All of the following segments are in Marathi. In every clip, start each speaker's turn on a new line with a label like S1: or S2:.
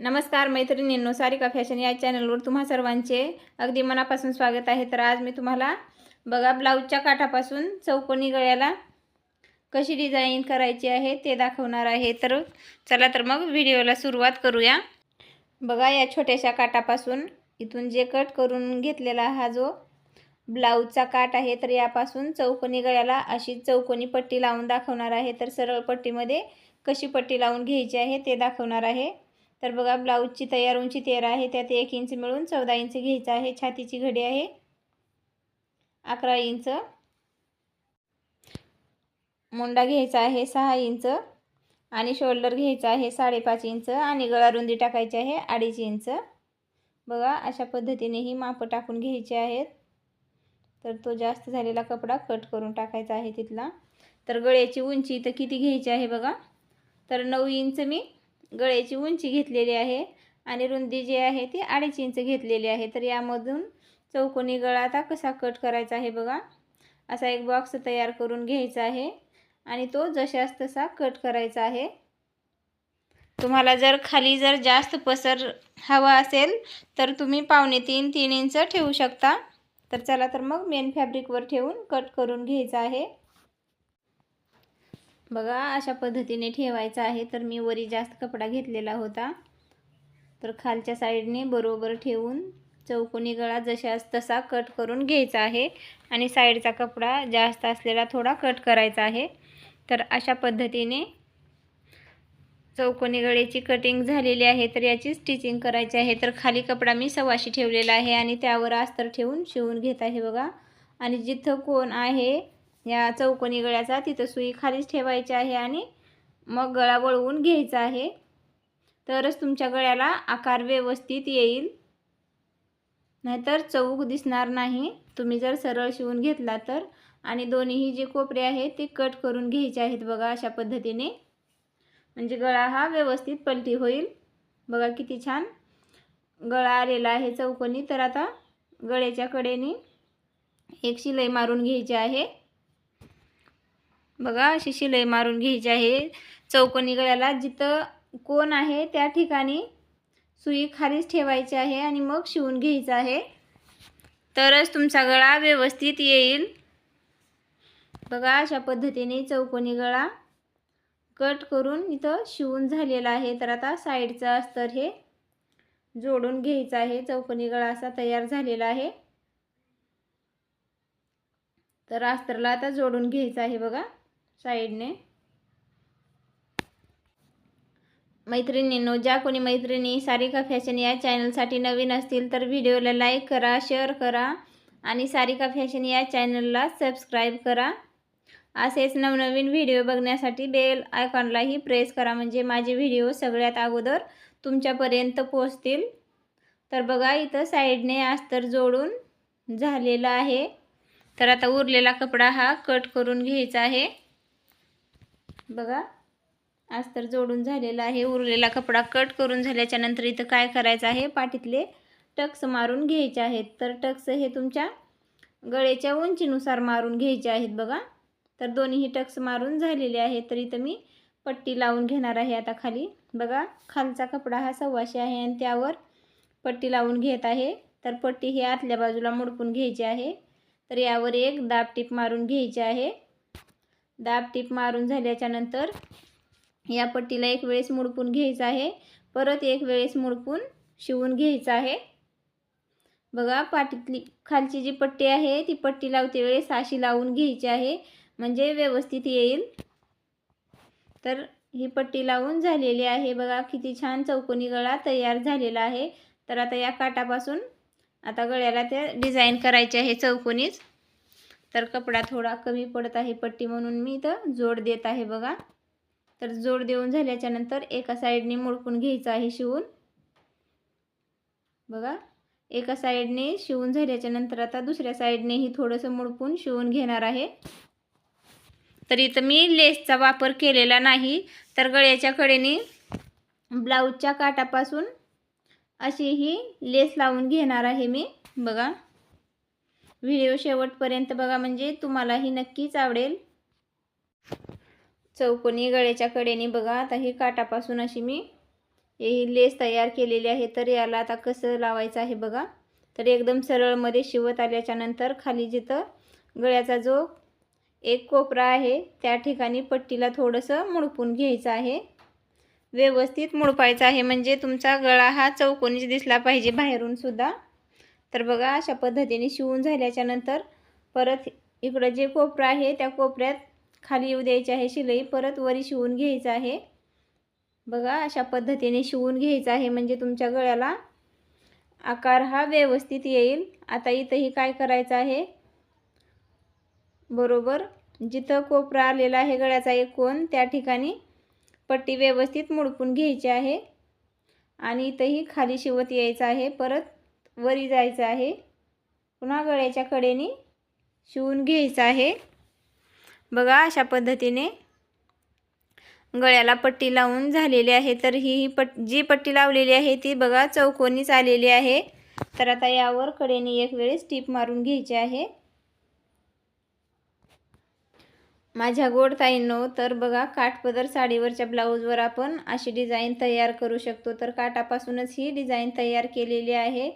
S1: नमस्कार मैत्रिणींनो सारिका फॅशन या चॅनलवर तुम्हा सर्वांचे अगदी मनापासून स्वागत आहे. तर आज मी तुम्हाला बघा ब्लाऊजच्या काठापासून चौकोनी गळ्याला कशी डिझाईन करायची आहे ते दाखवणार आहे. तर चला तर मग व्हिडिओला सुरुवात करूया. बघा या छोट्याशा काठापासून इथून जे कट करून घेतलेला हा जो ब्लाऊजचा काठ आहे तर यापासून चौकोनी गळ्याला अशी चौकोनी पट्टी लावून दाखवणार आहे. तर सरळ पट्टीमध्ये कशी पट्टी लावून घ्यायची आहे ते दाखवणार आहे. तर बघा ब्लाऊजची तयार उंची तेरा आहे त्यात एक इंच मिळून चौदा इंच घ्यायचं आहे छातीची घडी आहे. अकरा इंच. मुंडा घ्यायचा आहे सहा इंच. आणि शोल्डर घ्यायचा आहे साडेपाच इंच. आणि गळा रुंदी टाकायची आहे अडीच इंच. बघा अशा पद्धतीने ही मापं टाकून घ्यायची आहेत. तर तो जास्त झालेला कपडा कट करून टाकायचा आहे तिथला. तर गळ्याची उंची इथं किती घ्यायची आहे बघा. तर नऊ इंच मी गळ्याची उंची घेतलेली आहे आणि रुंदी जी आहे ती अडीच इंच घेतलेली आहे. तर यामधून चौकोनी गळा आता कसा कट करायचा आहे बघा. असा एक बॉक्स तयार करून घ्यायचा आहे आणि तो जशास तसा कट करायचा आहे. तुम्हाला जर खाली जर जास्त पसर हवा असेल तर तुम्ही पावणे तीन तीन इंच ठेवू शकता. तर चला तर मग मेन फॅब्रिकवर ठेवून कट करून घ्यायचा आहे. बघा अशा पद्धतीने ठेवायचं आहे. तर मी वरी जास्त कपडा घेतलेला होता. तर खालच्या साईडने बरोबर ठेवून चौकोनी गळा जशास तसा कट करून घ्यायचा आहे. आणि साईडचा कपडा जास्त असलेला थोडा कट करायचा आहे. तर अशा पद्धतीने चौकोनी गळ्याची कटिंग झालेली आहे. तर याची स्टिचिंग करायची आहे. तर खाली कपडा मी सव्वाशी ठेवलेला आहे आणि त्यावर अस्तर ठेवून शिवून घेत आहे बघा. आणि जिथं कोण आहे या चौकोनी गळ्याचा तिथं सुई खालीच ठेवायची आहे आणि मग गळा वळवून घ्यायचा आहे. तरच तुमच्या गळ्याला आकार व्यवस्थित येईल. नाहीतर चौक दिसणार नाही. तुम्ही जर सरळ शिवून घेतला तर. आणि दोन्हीही जे कोपरे आहेत ते कट करून घ्यायचे आहेत बघा अशा पद्धतीने. म्हणजे गळा हा व्यवस्थित पलटी होईल. बघा किती छान गळा आलेला आहे चौकोनी. तर आता गळ्याच्या कडेने एक शिलाई मारून घ्यायची आहे. बघा अशी शिलाई मारून घ्यायची आहे. चौकोनी गळ्याला जिथं कोण आहे त्या ठिकाणी सुई खालीच ठेवायची आहे आणि मग शिवून घ्यायचं आहे. तरच तुमचा गळा व्यवस्थित येईल. बघा अशा पद्धतीने चौकोनी गळा कट करून इथं शिवून झालेला आहे. तर आता साईडचं अस्तर हे जोडून घ्यायचं आहे. चौकोनी गळा असा तयार झालेला आहे. तर अस्तरला आता जोडून घ्यायचं आहे बघा. साईडने. मैत्रिणींनो ज्या कोणी मैत्रिणी सारिका फॅशन या चॅनलसाठी नवीन असतील तर व्हिडिओला लाईक करा शेअर करा आणि सारिका फॅशन या चॅनलला सबस्क्राईब करा. असेच नवनवीन व्हिडिओ बघण्यासाठी बेल आयकॉनलाही प्रेस करा म्हणजे माझे व्हिडिओ सगळ्यात अगोदर तुमच्यापर्यंत पोचतील तर बघा इथं साईडने अस्तर जोडून झालेला आहे. तर आता उरलेला कपडा हा कट करून घ्यायचा आहे. बघा. आज तर जोडून झालेला आहे. उरलेला कपडा कट करून झाल्याच्यानंतर इथं काय करायचं आहे? पाठीतले टक्स मारून घ्यायचे आहेत. तर टक्स हे तुमच्या गळ्याच्या उंचीनुसार मारून घ्यायचे आहेत बघा. तर दोन्हीही टक्स मारून झालेले आहेत. तर इथं मी पट्टी लावून घेणार आहे आता खाली. बघा खालचा कपडा हा सव्वाशे आहे आणि त्यावर पट्टी लावून घेत आहे. तर पट्टी ही आतल्या बाजूला मुडपून घ्यायची आहे. तर यावर एक दाब टीप मारून घ्यायची आहे. दाब टीप मारून झाल्याच्यानंतर या पट्टीला एक वेळेस मुडपून घ्यायचं आहे. परत एक वेळेस मुडपून शिवून घ्यायचं आहे. बघा पाटीतली खालची जी पट्टी आहे ती पट्टी लावते वेळेस अशी लावून घ्यायची आहे. म्हणजे व्यवस्थित येईल. तर ही पट्टी लावून झालेली आहे. बघा किती छान चौकोनी गळा तयार झालेला आहे. तर आता या काटापासून आता गळ्याला ते डिझाईन करायचे आहे चौकोनीच. तर कपडा थोडा कमी पडत आहे पट्टी म्हणून मी इथं जोड देत आहे बघा. तर जोड देऊन झाल्याच्यानंतर एका साईडने मुडपून घ्यायचं आहे शिवून. बघा एका साईडने शिवून झाल्याच्यानंतर आता दुसऱ्या साईडनेही थोडंसं मोडपून शिवून घेणार आहे. तर इथं मी लेसचा वापर केलेला नाही. तर गळ्याच्या कडेने ब्लाऊजच्या काटापासून अशी ही लेस लावून घेणार आहे मी. बघा. व्हिडिओ शेवटपर्यंत बघा म्हणजे तुम्हालाही नक्कीच आवडेल. चौकोनी गळ्याच्या कडेने बघा आता ही काटापासून अशी मी ही लेस तयार केलेली आहे तर याला आता कसं लावायचं आहे बघा. तर एकदम सरळमध्ये शिवत आल्याच्यानंतर खाली जिथं गळ्याचा जो एक कोपरा आहे त्या ठिकाणी पट्टीला थोडंसं मुडपून घ्यायचं आहे. व्यवस्थित मुडपायचं आहे म्हणजे तुमचा गळा हा चौकोनीच दिसला पाहिजे बाहेरून सुद्धा. तर बघा अशा पद्धतीने शिवून झाल्याच्यानंतर परत इकडं जे कोपरं आहे त्या कोपऱ्यात खाली येऊ द्यायची आहे शिलाई परत वरी शिवून घ्यायचं आहे. बघा अशा पद्धतीने शिवून घ्यायचं आहे म्हणजे तुमच्या गळ्याला आकार हा व्यवस्थित येईल. आता इथंही काय करायचं आहे? बरोबर जिथं कोपरा आलेला आहे गळ्याचा एक कोण त्या ठिकाणी पट्टी व्यवस्थित मुडपून घ्यायची आहे. आणि इथंही खाली शिवत यायचं आहे परत वरी जायचं आहे. पुन्हा गळ्याच्या कडेने शिवून घ्यायचं आहे. बघा अशा पद्धतीने गळ्याला पट्टी लावून झालेली आहे. तर ही पट जी पट्टी लावलेली आहे ती बघा चौकोनीच आलेली आहे. तर आता यावर कडेने एक वेळेस टीप मारून घ्यायची आहे. माझ्या गोड ताईंनो तर बघा काठपदर साडीवरच्या ब्लाऊजवर आपण अशी डिझाईन तयार करू शकतो. तर काठापासूनच ही डिझाईन तयार केलेली आहे.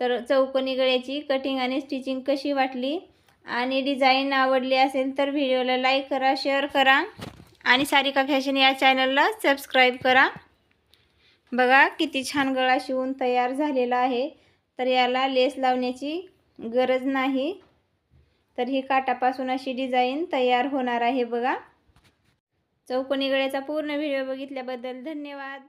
S1: तर चौकोनी गळ्याची कटिंग आणि स्टिचिंग कशी वाटली? आणि डिझाईन आवडली असेल तर व्हिडिओला लाईक करा शेअर करा. आणि सारिका फॅशन या चॅनलला सबस्क्राईब करा. बघा किती छान गळा शिवून तयार झालेला आहे. तर याला लेस लावण्याची गरज नाही. तर ही काटापासून अशी डिझाईन तयार होणार आहे बघा. चौकोनी गळ्याचा पूर्ण व्हिडिओ बघितल्याबद्दल धन्यवाद.